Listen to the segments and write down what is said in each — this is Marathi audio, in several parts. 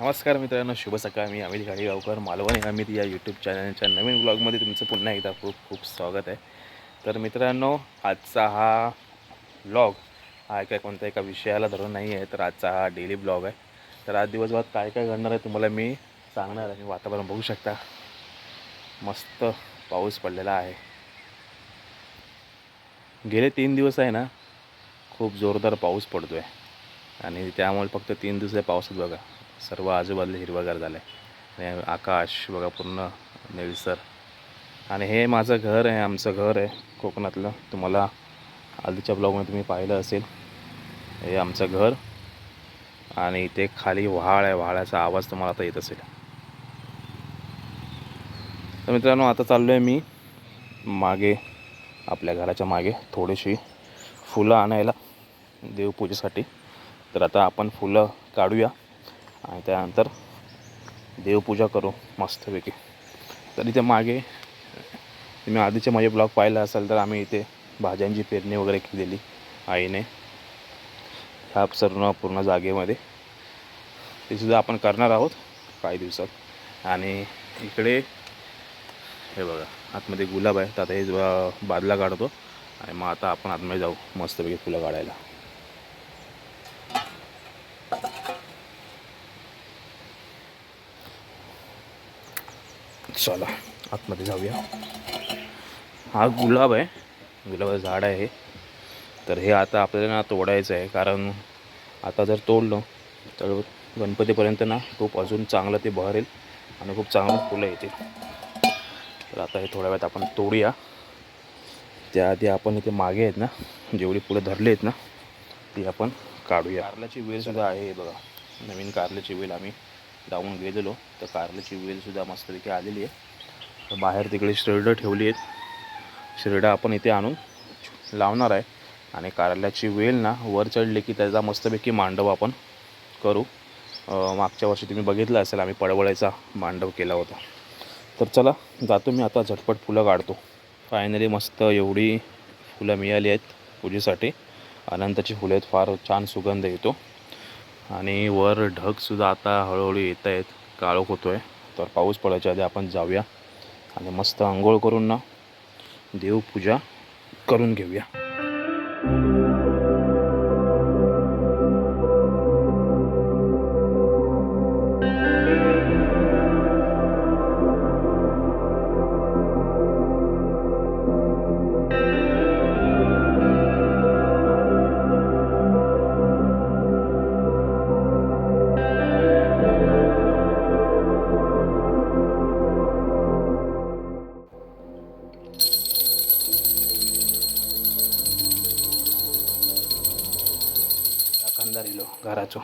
नमस्कार मित्रांनो शुभ सकाळ. मी अमित गाडीगावकर मालवणी अमित या यूट्यूब चॅनलच्या नवीन ब्लॉगमध्ये तुमचं पुन्हा एकदा खूप खूप स्वागत आहे. तर मित्रांनो आजचा हा ब्लॉग हा काय कोणत्या एका विषयाला धरून नाही आहे तर आजचा हा डेली ब्लॉग आहे. तर आज दिवसभरात काय काय घडणार आहे तुम्हाला मी सांगणार आहे. वातावरण बघू शकता. मस्त पाऊस पडलेला आहे. गेले तीन दिवस आहे ना खूप जोरदार पाऊस पडतो आहे आणि त्यामुळे फक्त तीन दिवस आहे पावसात बघा. सर्व आजूबाजूला हिरवागार झालं आहे आणि आकाश बघा पूर्ण निळसर. आणि हे माझं घर आहे आमचं घर आहे कोकणातलं. तुम्हाला आधीच्या ब्लॉगमध्ये तुम्ही पाहिलं असेल. हे आमचं घर. आणि इथे खाली व्हाळ आहे व्हाळाचा आवाज तुम्हाला आता येत असेल. तर मित्रांनो आता चाललो आहे मी मागे आपल्या घराच्या मागे थोडीशी फुलं आणायला देवपूजेसाठी. तर आता आपण फुलं काढूया. आणि त्यानंतर देवपूजा करू मस्तपैकी. तर इथे मागे तुम्ही आधीचे माझे ब्लॉग पाहिला असाल तर आम्ही इथे भाज्यांची पेरणी वगैरे केलेली आईने. ह्या सर्व पूर्ण जागेमध्ये. ते सुद्धा आपण करणार आहोत काही दिवसात. आणि इकडे हे बघा आतमध्ये गुलाब आहे. तर आता हे बादला काढतो. आणि मग आता आपण आतमध्ये जाऊ मस्तपैकी फुलं काढायला. चला आतमध्ये जाऊया. हा गुलाब आहे. गुलाबाचं झाड आहे तर हे आता आपल्याला ना तोडायचं आहे कारण आता जर तोडलं तर गणपतीपर्यंत ना खूप अजून चांगलं ते बहरेल आणि खूप चांगलं फुलं येतील. तर आता हे थोड्या वेळात आपण तोडूया. त्याआधी आपण इथे मागे आहेत ना जेवढी फुलं धरली आहेत ना ती आपण काढूया. कारल्याची वेलसुद्धा आहे बघा. नवीन कारल्याची वेल आम्ही लावून गेलेलो. तर कारल्याची वेलसुद्धा मस्तपैकी आलेली आहे. तर बाहेर तिकडे शिरडं ठेवली आहेत. शिरडं आपण इथे आणून लावणार आहे. आणि कारल्याची वेल ना वर चढली की त्याचा मस्तपैकी मांडव आपण करू. मागच्या वर्षी तुम्ही बघितलं असेल आम्ही पडवळ्याचा मांडव केला होता. तर चला जातो मी आता झटपट फुलं काढतो. फायनली मस्त एवढी फुलं मिळाली आहेत पूजेसाठी. अनंताची फुलं आहेत फार छान सुगंध येतो. आणि वर ढगसुद्धा आता हळूहळू येत आहेत. काळोख होतो आहे तर पाऊस पडायच्या आधी आपण जाऊया आणि मस्त आंघोळ करून ना देवपूजा करून घेऊया. दिलो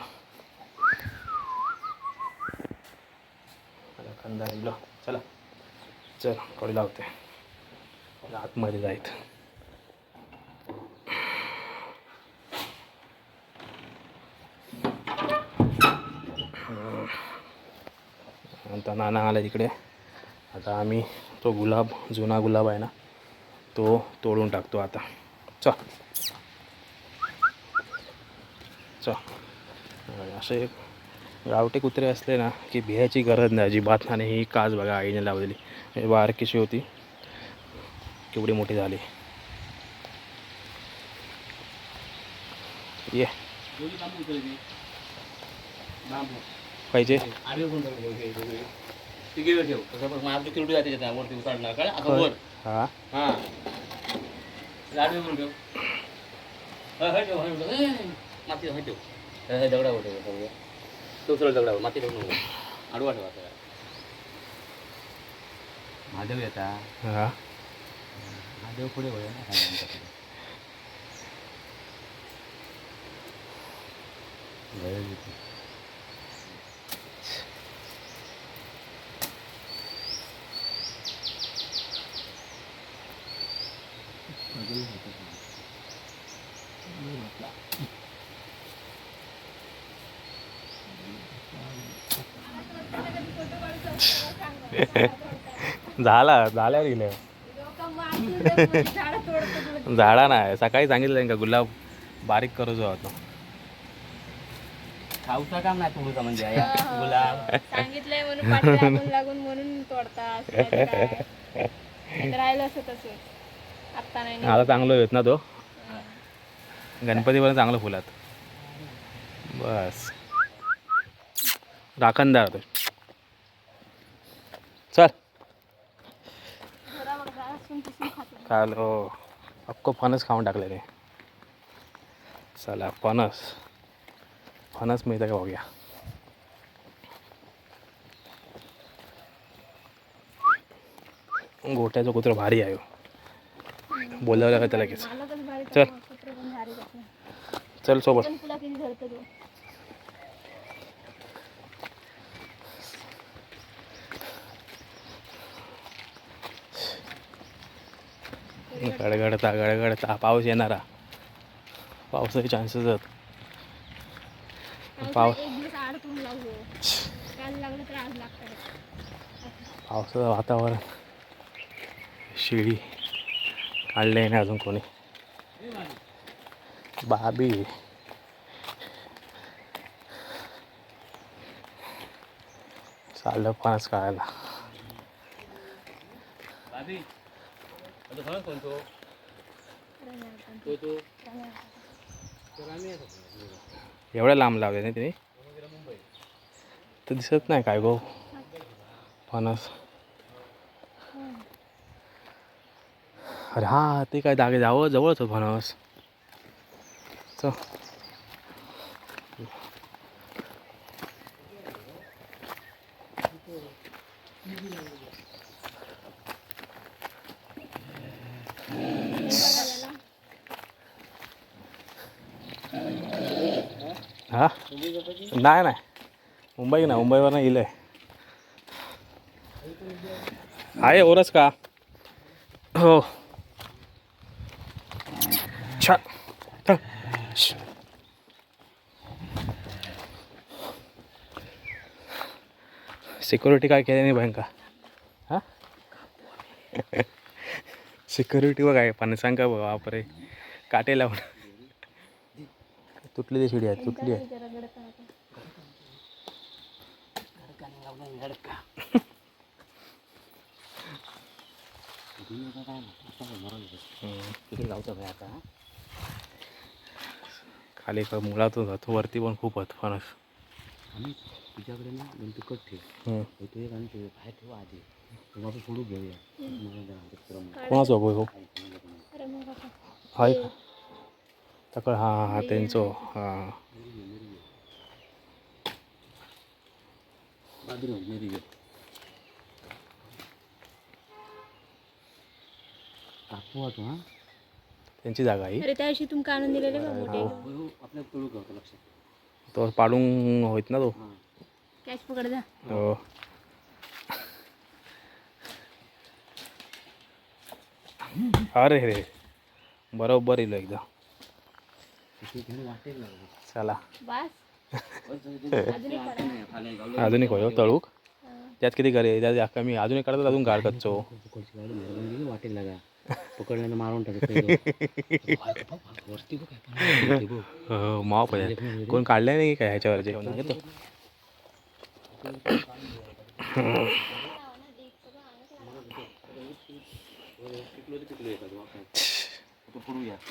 मला चला चल कडी लावते आतमध्ये जायत आता नाना आला तिकडे आता आम्ही तो गुलाब जुना गुलाब आहे ना तो तोडून टाकतो आता चल चल असे गावटे कुत्रे असले ना की भियाची गरज नाही अजिबात. आणि ही काच बघा आईने लावलेली. हे बारकीशी होती? केवढी मोठी झाली. ये. पाहिजे हा. महादेव येता हा महादेव पुढे वळ ना झाला झाल्यावर गेलं झाड नाही सकाळी सांगितलं का गुलाब बारीक करू जो आता. खाऊचा काम नाही तुमचा म्हणजे गुलाब. सांगितलंय म्हणून पाठी लागून लागून म्हणून तोडता असं नाही तर काय. नाहीतर राहिलं असं तसंच आत्ता नाही आता चांगलं येत ना तो? गणपतीपर्यंत चांगलं फुलात. बस. राखणदार तो चल. जरा काल. हो अक्को फणस खाऊन टाकले ते चला फणस. फणस मिळतं का बघूया? गोट्याचं कुत्र भारी आहे हो. बोलावं त्याला लगेच? चल. चल सोबत पण तुला किती धरतो तो गडगडता गडगडता. पाऊस येणारा. पावसाचे चान्सेस आहेत. लागतं. पावसाचं वातावरण. शिडी काढले नाही अजून कोणी? बाबी. चाललं फणस काढायला बाबी आता खरं कोणतो तो तो एवढ्या लांब लावले नाही तिने? तर दिसत नाही काय गो? फणस अरे हा ते काय दागे जावं जवळच फणस चल हा नाही नाही. मुंबई ना मुंबईवर नाही इलं आहे ओरच का? हो. छान. सिक्युरिटी काय केली नाही बँका हां? सिक्युरिटी बघ आहे फणसांग का बघ बापरे. काटे लावून. तुटली ती शिडी आहे तुटली आहे. किती लावतो काय आता खाली वरती पण खूप फणस. तुझ्याकडे ना दोन ठेव. तू एक आणि बाहेर ठेव आधी. घेऊया. कोणाचा हो? हाय तकळ हा हा त्यांचो. हा. मेरी कापू तू हा. त्यांची जागा ही अरे त्या दिवशी तुमका आणून दिलेले मोठे? हो, आपल्या लक्षात तो पाडून होईत ना तो. हां. कॅच पकड जा. हो. अरे रे बरोबर येलो एकदा. चला. बस. अजून एक. अजून होय हो, तळूक. त्यात किती करे त्यात कमी अजून एक काढतात अजून गाड कच्चो वाटेल लागा पकडल्यानं मारून टाकतो वरती हो, कोण काढलं नाही काय ह्याच्यावरचे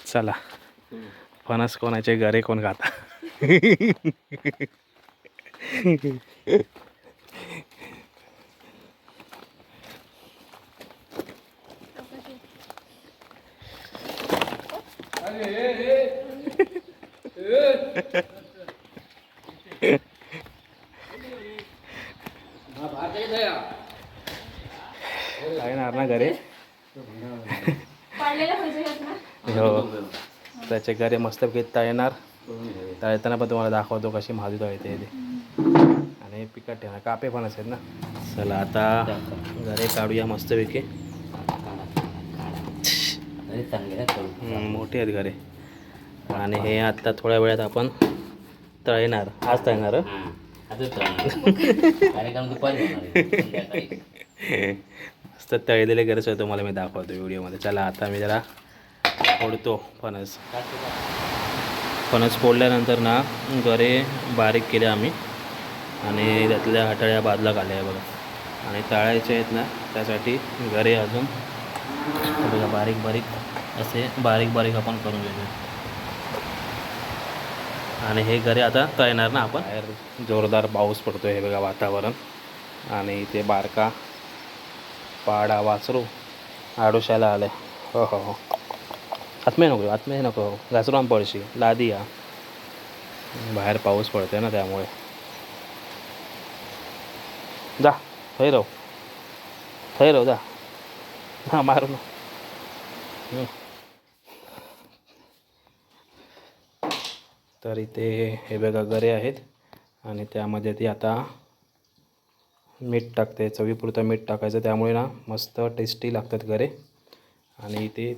चला. फणस कोणाचे घरे कोण खाता? काय ना ना घरे? हो. त्याचे घरे मस्त घेता येणार. तळताना पण तुम्हाला दाखवतो कशी भाजी तळते ते. आणि पिकट ठेवणार. कापे पण असेल ना? चला आता घरे काढूया मस्तपैकी अरे चांगले आहेत तळू. हम्म, मोठी आहेत घरे. आणि हे आत्ता थोड्या वेळात आपण तळणार. आज तळणार. मस्त तळलेले घरच आहे तुम्हाला मी दाखवतो व्हिडिओमध्ये. चला आता मी जरा फोडतो फणस? फणस फोडल्यानंतर ना गरे बारीक केले आम्ही. आणि त्यातल्या हाताळ्या बाजूला काढल्या आहे बघा. आणि तळायचे आहेत ना त्यासाठी गरे अजून बघा बारीक बारीक असे बारीक बारीक आपण करून घेतो आणि हे घरी आता तळणार ना आपण? बाहेर जोरदार पाऊस पडतो हे बघा वातावरण. आणि इथे बारका पाडा वासरू आडोशाला आले. हो हो हो. आत्मे नको आत्मे नको हो. घासरून पडशी लादी या. बाहेर पाऊस पडतोय ना त्यामुळे. जा थै राहू. थै राहू जा. हां मारू तर इथे हे बघा गरे आहेत. आणि त्यामध्ये ती आता मीठ टाकते. चवीपुरतं मीठ टाकायचं. त्यामुळे ना मस्त टेस्टी लागतात गरे. आणि इथे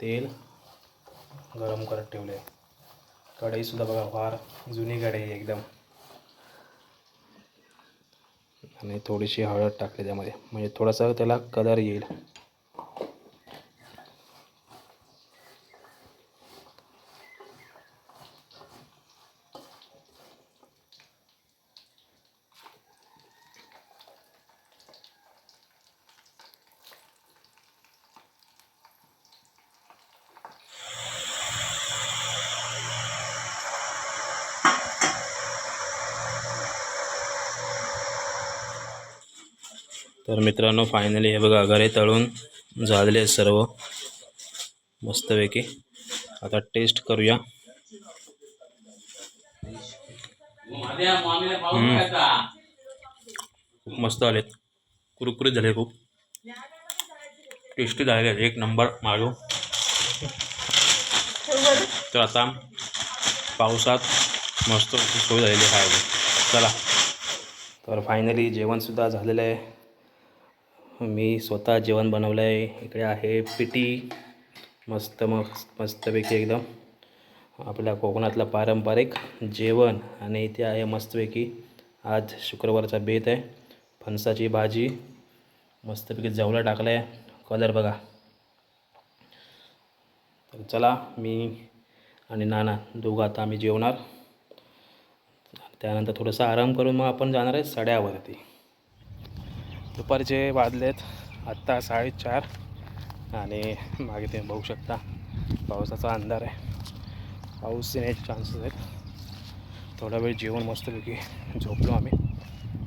तेल गरम करत ठेवले. आहे कढईसुद्धा बघा फार जुनी कढई आहे एकदम. आणि थोडीशी हळद टाकली त्यामध्ये. म्हणजे थोडासा त्याला कलर येईल. तर मित्रांनो फायनली हे बघा घरे तळून झालेले सर्व. मस्तपैकी. आता टेस्ट करूया. खूप मस्त आलेत. कुरकुरीत झाले खूप. टेस्टी झालेले आहेत. एक नंबर माळू तर आता पावसात मस्त सोय झालेली आहे. चला. तर फायनली जेवणसुद्धा झालेलं आहे. मी स्वतः जेवण बनवलं आहे इकडे आहे पिटी. मस्त मस्त मस्तपैकी एकदम. आपल्या कोकणातलं पारंपरिक जेवण आणि इथे आहे मस्तपैकी. आज शुक्रवारचा बेत आहे. फणसाची भाजी. मस्तपैकी जवला टाकला आहे कलर बघा. तर चला मी आणि नाना दोघं आता आम्ही जेवणार. त्यानंतर थोडंसं आराम करून मग आपण जाणार आहे सड्यावरती. दुपारचे वाजलेत आत्ता साडेचार आणि मागे तुम्ही बघू शकता पावसाचा अंधार आहे. पाऊस येण्याचे चान्सेस आहेत. थोडा वेळ जेवण मस्तपैकी झोपलो आम्ही.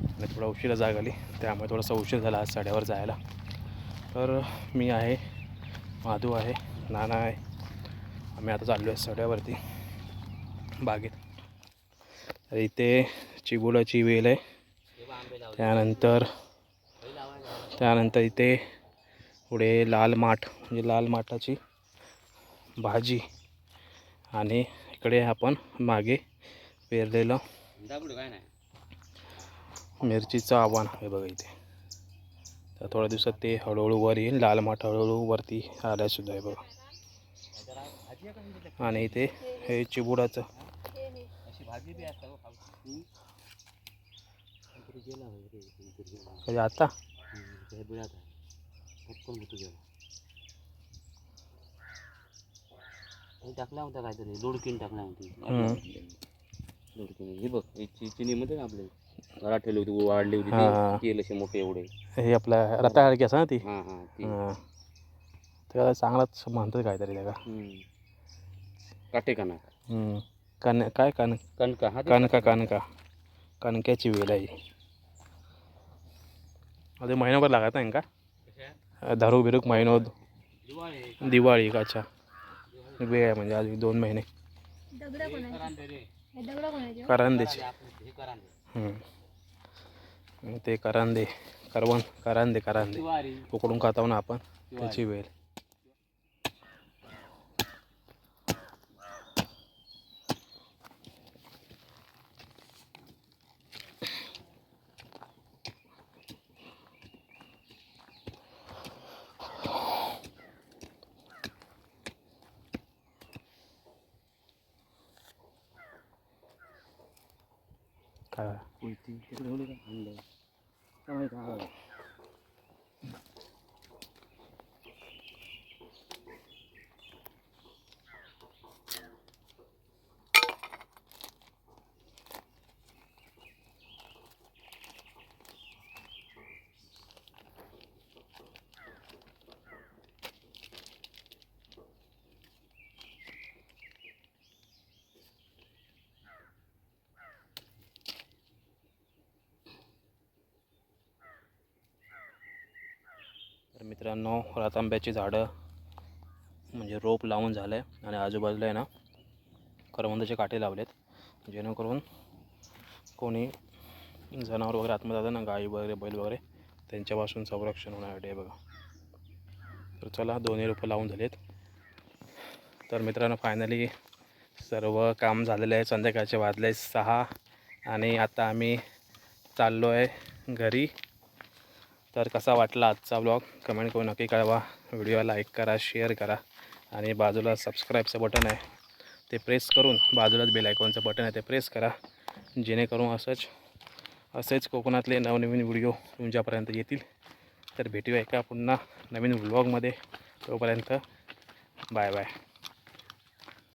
आणि थोडा उशिरा जाग आली. त्यामुळे थोडासा उशीर झाला आज साड्यावर जायला. तर मी आहे माधू आहे नाना आहे. आम्ही आता चाललो आहे सड्यावरती बागेत. तर इथे चिबुडाची वेल आहे. त्यानंतर त्यानंतर इथे पुढे लाल माठ म्हणजे लाल माठाची भाजी. आणि इकडे आपण मागे पेरलेलं मिरचीचं आव्हान आहे बघा इथे. तर थोड्या दिवसात ते हळूहळू वर येईल. लाल माठ हळूहळू वरती आल्यासुद्धा आहे बघा. आणि इथे हे चिबुडाचं. म्हणजे आता हे अशी भाजी बी असता खाऊ कोणतरी गेला होय रे कोणतरी गेला कधी आता त्या बिळात आहे पटकन होतो गेला हे। टाकल्या होत्या काहीतरी दोडकीन टाकल्या होती. दोडकीन हे बघ हे चि- चिनीमध्ये ना आपले घरात ठेवली होती वाढली होती हा. ते असे मोठे एवढे। हे आपल्या रताळकी असं ना ती? हाँ हाँ ते। हाँ। त्याला चांगलाच म्हणतात काहीतरी त्याला? हम्म. काटे काना। हम्म. कन काय कन? कणका हा ते? कणका कणका कणक्याची वेल आहे. अरे महिनाभर लागत नाही का? दारू बिरूक महिनो दिवाळी का? अच्छा. वेळ आहे म्हणजे अजून दोन महिने. हे करांदेचे हे ते करांदे. करवण करांदे करांदे. दिवाळी. उकडून खाताव ना आपण. त्याची वेल काय मित्रांनो रातांब्याची झाडं म्हणजे रोप लावून झालं आहे आणि आजूबाजूला आहे ना करवंदाचे काटे लावलेत. जेणेकरून कोणी जनावर वगैरे आतमध्ये जातं ना गाई वगैरे बैल वगैरे त्यांच्यापासून संरक्षण होण्यासाठी आहे. बघा. तर चला दोन्ही रोपं लावून झालेत. तर मित्रांनो फायनली सर्व काम झालेलं आहे. संध्याकाळचे वाजले सहा. आणि आता आम्ही चाललो आहे घरी. तर कसा वाटला आजचा ब्लॉग कमेंट करून नक्की कळवा. व्हिडिओ लाईक करा शेअर करा. आणि बाजूला सबस्क्राईबचं बटन आहे ते प्रेस करून बाजूलाच बेल आयकॉनचं बटन आहे ते प्रेस करा. जेणेकरून असंच असेच कोकणातले नवनवीन व्हिडिओ तुमच्यापर्यंत येतील. तर भेटूया एका पुन्हा नवीन व्लॉगमध्ये तोपर्यंत बाय बाय